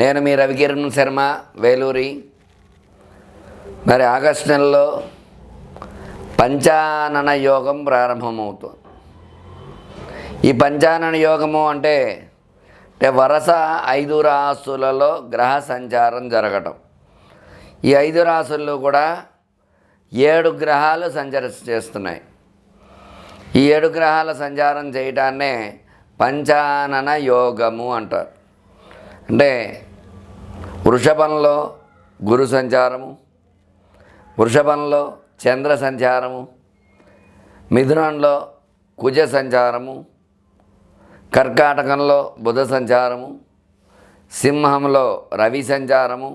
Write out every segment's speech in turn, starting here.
నేను మీ రవికిరణ్ శర్మ వేలూరి. మరి ఆగస్టు నెలలో పంచానన యోగం ప్రారంభమవుతుంది. ఈ పంచానన యోగము అంటే అంటే వరుస ఐదు రాసులలో గ్రహ సంచారం జరగటం. ఈ ఐదు రాసుల్లో కూడా ఏడు గ్రహాలు సంచర చేస్తున్నాయి. ఈ ఏడు గ్రహాల సంచారం చేయటాన్నే పంచానన యోగము అంటారు. అంటే వృషభంలో గురు సంచారము వృషభంలో చంద్ర సంచారము మిథునంలో కుజ సంచారము కర్కాటకంలో బుధ సంచారము సింహంలో రవి సంచారము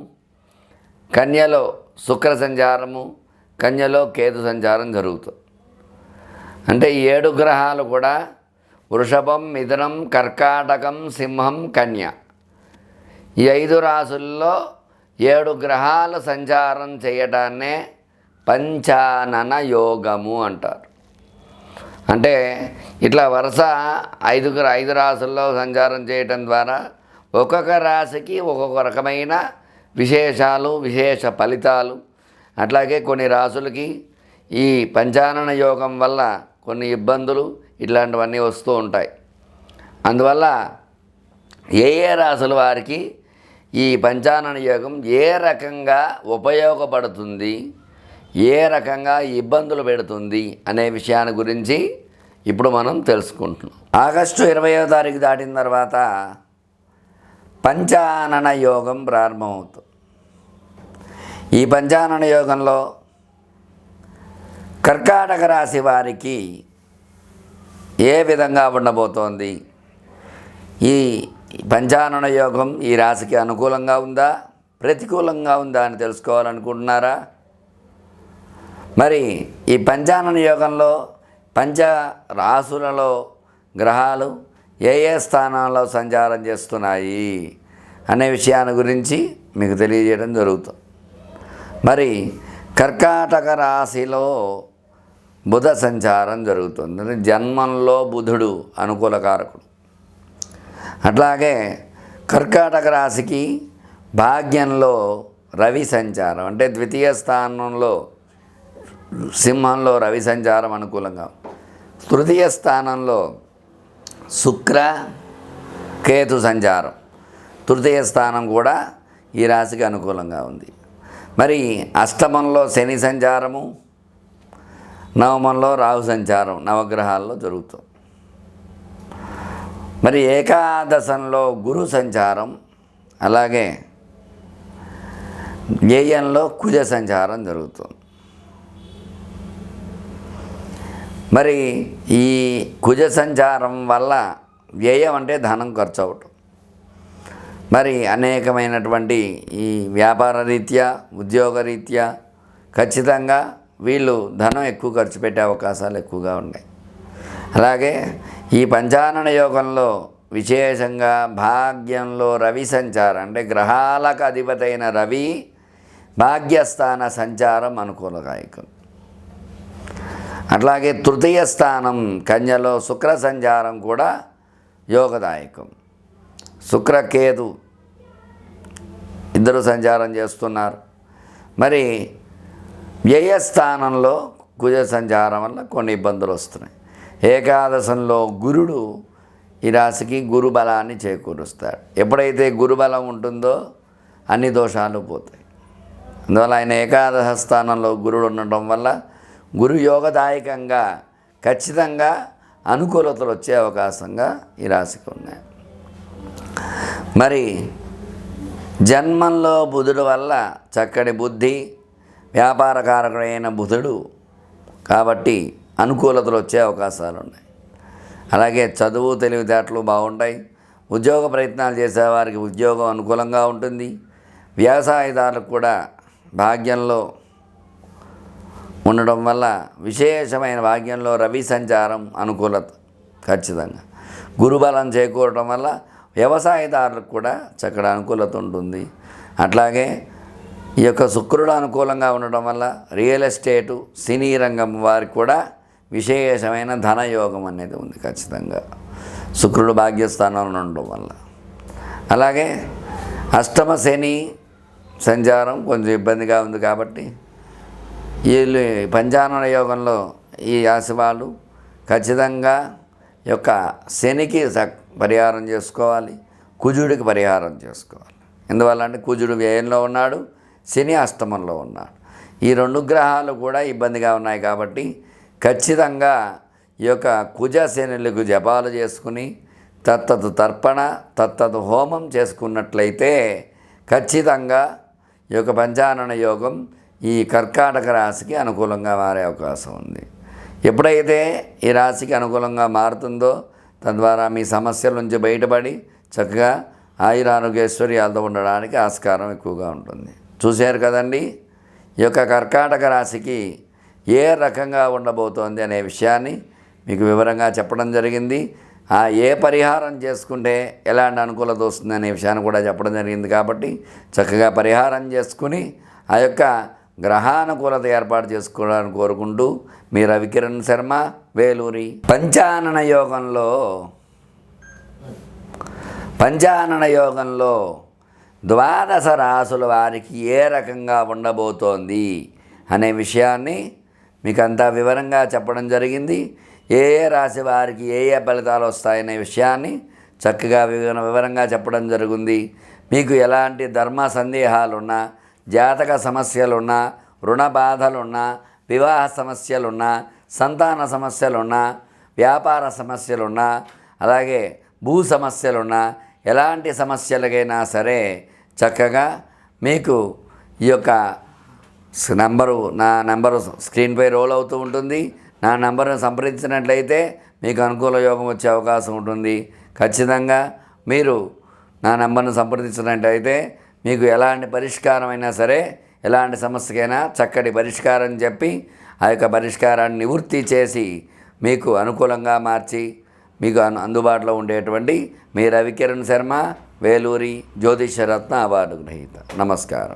కన్యలో శుక్ర సంచారము కన్యలో కేతు సంచారం జరుగుతుంది అంటే ఏడు గ్రహాలు కూడా వృషభం మిథునం కర్కాటకం సింహం కన్య. ఈ ఐదు రాసుల్లో ఏడు గ్రహాల సంచారం చేయడాన్నే పంచానన యోగము అంటారు. అంటే ఇట్లా వరుస ఐదు ఐదు రాసుల్లో సంచారం చేయటం ద్వారా ఒక్కొక్క రాశికి ఒక్కొక్క రకమైన విశేషాలు విశేష ఫలితాలు. అట్లాగే కొన్ని రాసులకి ఈ పంచానన యోగం వల్ల కొన్ని ఇబ్బందులు ఇట్లాంటివన్నీ వస్తూ ఉంటాయి. అందువల్ల ఏ ఏ రాసుల వారికి ఈ పంచానన యోగం ఏ రకంగా ఉపయోగపడుతుంది? ఏ రకంగా ఇబ్బందులు పెడుతుంది? అనే విషయాన్ని గురించి ఇప్పుడు మనం తెలుసుకుంటున్నాం. ఆగస్టు ఇరవయో తారీఖు దాటిన తర్వాత పంచానన యోగం ప్రారంభమవుతుంది. ఈ పంచానన యోగంలో కర్కాటక రాశి వారికి ఏ విధంగా ఉండబోతోంది? ఈ పంచానన యోగం ఈ రాశికి అనుకూలంగా ఉందా? ప్రతికూలంగా ఉందా అని తెలుసుకోవాలనుకుంటున్నారా? మరి ఈ పంచానన యోగంలో పంచ రాసులలో గ్రహాలు ఏ ఏ స్థానాల్లో సంచారం చేస్తున్నాయి అనే విషయాన్ని గురించి మీకు తెలియజేయడం జరుగుతుంది. మరి కర్కాటక రాశిలో బుధ సంచారం జరుగుతుంది. జన్మంలో బుధుడు అనుకూలకారకుడు. అట్లాగే కర్కాటక రాశికి భాగ్యంలో రవి సంచారం అంటే ద్వితీయ స్థానంలో సింహంలో రవి సంచారం అనుకూలంగా. తృతీయ స్థానంలో శుక్ర కేతు సంచారం. తృతీయ స్థానం కూడా ఈ రాశికి అనుకూలంగా ఉంది. మరి అష్టమంలో శని సంచారము నవమంలో రాహు సంచారం నవగ్రహాల్లో జరుగుతుంది మరి ఏకాదశంలో గురు సంచారం అలాగే వ్యయంలో కుజ సంచారం జరుగుతుంది. మరి ఈ కుజ సంచారం వల్ల వ్యయం అంటే ధనం ఖర్చు అవటం మరి అనేకమైనటువంటి ఈ వ్యాపార రీత్యా ఉద్యోగ రీత్యా ఖచ్చితంగా వీళ్ళు ధనం ఎక్కువ ఖర్చు పెట్టే అవకాశాలు ఎక్కువగా ఉన్నాయి. అలాగే ఈ పంచానన యోగంలో విశేషంగా భాగ్యంలో రవి సంచారం అంటే గ్రహాలకు అధిపతైన రవి భాగ్యస్థాన సంచారం అనుకూలదాయకం అట్లాగే తృతీయ స్థానం కన్యలో శుక్ర సంచారం కూడా యోగదాయకం. శుక్రకేతు ఇద్దరు సంచారం చేస్తున్నారు. మరి వ్యయస్థానంలో కుజ సంచారం వల్ల కొన్ని ఇబ్బందులు వస్తున్నాయి. ఏకాదశంలో గురుడు ఈ రాశికి గురు బలాన్ని చేకూరుస్తాడు. ఎప్పుడైతే గురుబలం ఉంటుందో అన్ని దోషాలు పోతాయి. అందువల్ల ఆయన ఏకాదశ స్థానంలో గురుడు ఉండటం వల్ల గురు యోగదాయకంగా ఖచ్చితంగా అనుకూలతలు వచ్చే అవకాశంగా ఈ రాశికి ఉన్నాయి. మరి జన్మంలో బుధుడు వల్ల చక్కటి బుద్ధి వ్యాపారకారకుడైన బుధుడు కాబట్టి అనుకూలతలు వచ్చే అవకాశాలు ఉన్నాయి అలాగే చదువు తెలివితేటలు బాగుంటాయి. ఉద్యోగ ప్రయత్నాలు చేసేవారికి ఉద్యోగం అనుకూలంగా ఉంటుంది. వ్యవసాయదారులకు కూడా భాగ్యంలో ఉండడం వల్ల విశేషమైన భాగ్యంలో రవి సంచారం అనుకూలత ఖచ్చితంగా. గురుబలం చేకూరడం వల్ల వ్యవసాయదారులకు కూడా చక్కటి అనుకూలత ఉంటుంది. అట్లాగే ఈ యొక్క శుక్రుడు అనుకూలంగా ఉండడం వల్ల రియల్ ఎస్టేటు సినీ రంగం వారికి కూడా విశేషమైన ధనయోగం అనేది ఉంది ఖచ్చితంగా. శుక్రుడు భాగ్యస్థానంలో ఉండడం వల్ల. అలాగే అష్టమ శని సంచారం కొంచెం ఇబ్బందిగా ఉంది కాబట్టి వీళ్ళు పంచానన యోగంలో ఈ రాశి వాళ్ళు ఖచ్చితంగా ఈ యొక్క శనికి పరిహారం చేసుకోవాలి కుజుడికి పరిహారం చేసుకోవాలి. ఎందువల్ల అంటే కుజుడు వ్యయంలో ఉన్నాడు శని అష్టమంలో ఉన్నాడు. ఈ రెండు గ్రహాలు కూడా ఇబ్బందిగా ఉన్నాయి కాబట్టి ఖచ్చితంగా ఈ యొక్క కుజ జపాలు చేసుకుని తత్తదు తర్పణ తత్తదు హోమం చేసుకున్నట్లయితే ఖచ్చితంగా ఈ యొక్క పంచానన యోగం ఈ కర్కాటక రాశికి అనుకూలంగా మారే అవకాశం ఉంది. ఎప్పుడైతే ఈ రాశికి అనుకూలంగా మారుతుందో తద్వారా మీ సమస్యల నుంచి బయటపడి చక్కగా ఆయురారోగ్యశ్వర్యాలతో ఉండడానికి ఆస్కారం ఎక్కువగా ఉంటుంది. చూశారు కదండి? ఈ యొక్క కర్కాటక రాశికి ఏ రకంగా ఉండబోతోంది అనే విషయాన్ని మీకు వివరంగా చెప్పడం జరిగింది. ఆ ఏ పరిహారం చేసుకుంటే ఎలాంటి అనుకూలత వస్తుంది అనే విషయాన్ని కూడా చెప్పడం జరిగింది కాబట్టి చక్కగా పరిహారం చేసుకుని ఆ యొక్క గ్రహానుకూలత ఏర్పాటు చేసుకోవడానికి కోరుకుంటూ మీ రవికిరణ్ శర్మ వేలూరి పంచానన యోగంలో పంచానన యోగంలో ద్వాదశ రాసుల వారికి ఏ రకంగా ఉండబోతోంది అనే విషయాన్ని మీకు అంతా వివరంగా చెప్పడం జరిగింది. ఏ ఏ రాశి వారికి ఏ ఏ ఫలితాలు వస్తాయనే విషయాన్ని చక్కగా వివర వివరంగా చెప్పడం జరిగింది. మీకు ఎలాంటి ధర్మ సందేహాలున్నా జాతక సమస్యలున్నా రుణ బాధలున్నా వివాహ సమస్యలున్నా సంతాన సమస్యలున్నా వ్యాపార సమస్యలున్నా అలాగే భూ సమస్యలున్నా ఎలాంటి సమస్యలకైనా సరే చక్కగా మీకు ఈ యొక్క నంబరు నా నంబరు స్క్రీన్పై రోల్ అవుతూ ఉంటుంది. నా నంబర్ను సంప్రదించినట్లయితే మీకు అనుకూల యోగం వచ్చే అవకాశం ఉంటుంది. ఖచ్చితంగా మీరు నా నంబర్ను సంప్రదించినట్లయితే మీకు ఎలాంటి పరిష్కారం అయినా సరే ఎలాంటి సమస్యకైనా చక్కటి పరిష్కారం చెప్పి ఆ యొక్క పరిష్కారాన్ని నివృత్తి చేసి మీకు అనుకూలంగా మార్చి మీకు అను అందుబాటులో ఉండేటువంటి మీ రవికిరణ్ శర్మ వేలూరి జ్యోతిషరత్న అవార్డు గ్రహీత. నమస్కారం.